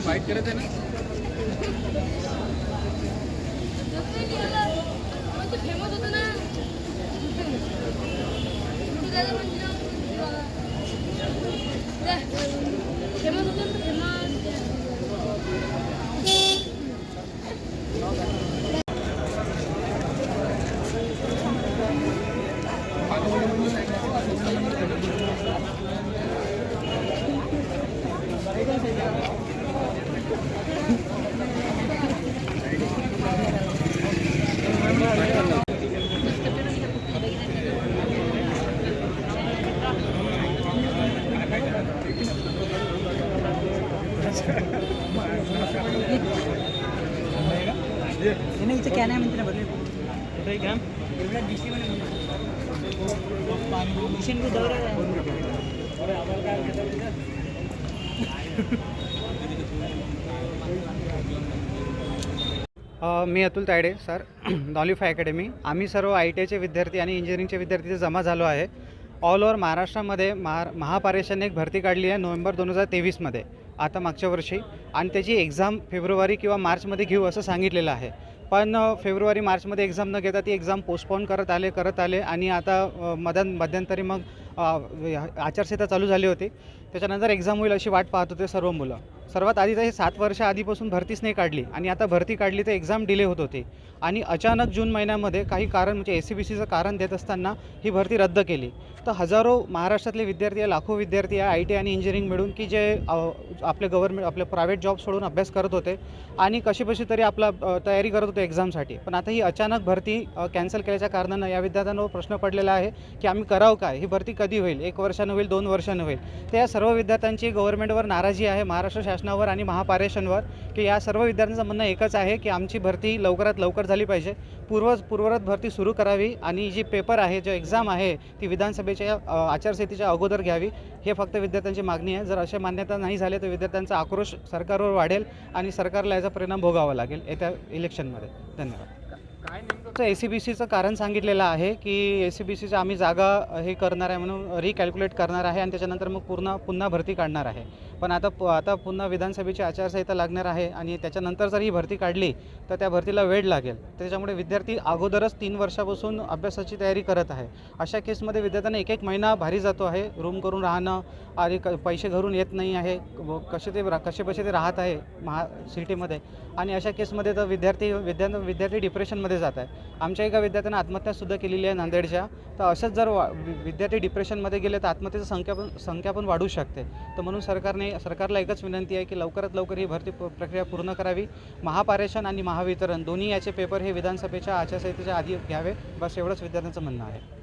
Bite करत आहे ना फेमस होतं ना मी अतुल तायडे सर. नॉलिफाय अकॅडमी. आम्ही सर्व आय टी आयचे विद्यार्थी आणि इंजिनिअरिंगचे विद्यार्थी जमा झालो आहे. ऑल ओव्हर महाराष्ट्रामध्ये महा महापारेषणने एक भरती काढली आहे नोव्हेंबर दोन हजार तेवीसमध्ये. आता मागच्या वर्षी. आणि त्याची एक्झाम फेब्रुवारी किंवा मार्चमध्ये घेऊ असं सांगितलेलं आहे. पण फेब्रुवारी मार्चमध्ये एक्झाम न घेता ती एक्झाम पोस्टपोन करत आले करत आले आणि आता अ, मदन मध्यंतरी मग आचारसंहिता चालू झाली होती. त्याच्यानंतर एक्झाम होईल अशी वाट पाहत होते सर्व मुलं. सर्वात आधी तर हे सात वर्ष आधीपासून भरतीच नाही काढली आणि आता भरती काढली तर एक्झाम डिले होत होती. आणि अचानक जून महिन्यामध्ये काही कारण म्हणजे एस सी बी सीचं कारण देत असताना ही भरती रद्द केली. तर हजारो महाराष्ट्रातले विद्यार्थी आहे लाखो विद्यार्थी आहे आय टी आणि इंजिनिअरिंग मिळून की जे आपले गव्हर्नमेंट आपले प्रायव्हेट जॉब सोडून अभ्यास करत होते आणि कशी कशी तरी आपला तयारी करत होते एक्झामसाठी पण आता ही अचानक भरती कॅन्सल केल्याच्या कारणानं या विद्यार्थ्यांवर प्रश्न पडलेला आहे की आम्ही करावं काय? ही भरती कधी होईल? एक वर्षानं होईल दोन वर्षानं होईल? तर या सर्व विद्यार्थ्यांची गव्हर्नमेंटवर नाराजी आहे महाराष्ट्र शासनावर आणि महापारेषणवर की या सर्व विद्यार्थ्यांचं म्हणणं एकच आहे की आमची भरती लवकरात लवकर झाली पाहिजे. पूर्व पूर्वरत भरती सुरू करावी आणि जी पेपर आहे जो एक्झाम आहे ती विधानसभेच्या आचारसंहितेच्या अगोदर घ्यावी. हे फक्त विद्यार्थ्यांची मागणी आहे. जर अशा मान्यता नाही झाल्या तर विद्यार्थ्यांचा आक्रोश सरकारवर वाढेल आणि सरकारला याचा परिणाम भोगावा लागेल येत्या इलेक्शनमध्ये धन्यवाद. फक्त ए सी बी सीचं कारण सांगितलेलं आहे की ए सी बी सीचं आम्ही जागा हे करणार आहे म्हणून रिकॅल्क्युलेट करणार आहे आणि त्याच्यानंतर मग पूर्ण पुन्हा भरती काढणार आहे. पण आता प- आता पुन्हा विधानसभेची आचारसंहिता लागणार आहे आणि त्याच्यानंतर जर ही भरती काढली तर त्या भरतीला वेळ लागेल. त्याच्यामुळे विद्यार्थी अगोदरच तीन वर्षापासून अभ्यासाची तयारी करत आहे. अशा केसमध्ये विद्यार्थ्यांना एक एक महिना भारी जातो आहे. रूम करून राहणं आणि क पैसे घरून येत नाही आहे. कसे ते रा- कसे पैसे ते राहत आहे महा सिटीमध्ये. आणि अशा केसमध्ये तर विद्यार्थी विद्या विद्यार्थी डिप्रेशनमध्ये जात आहे आमच्या एका विद्यार्थ्यानं आत्महत्यासुद्धा केलेली आहे नांदेडच्या. तर असंच जर वा विद्यार्थी डिप्रेशनमध्ये गेले तर आत्महत्येची संख्या पण संख्या पण वाढू शकते. तर म्हणून सरकारने सरकारला एकच विनंती आहे की लवकरात लवकर ही भरती प्रक्रिया पूर्ण करावी. महापारेषण आणि महावितरण दोन्ही याचे पेपर हे विधानसभेच्या आचारसंहितेच्या आधी घ्यावे. बस एवढंच विद्यार्थ्यांचं म्हणणं आहे.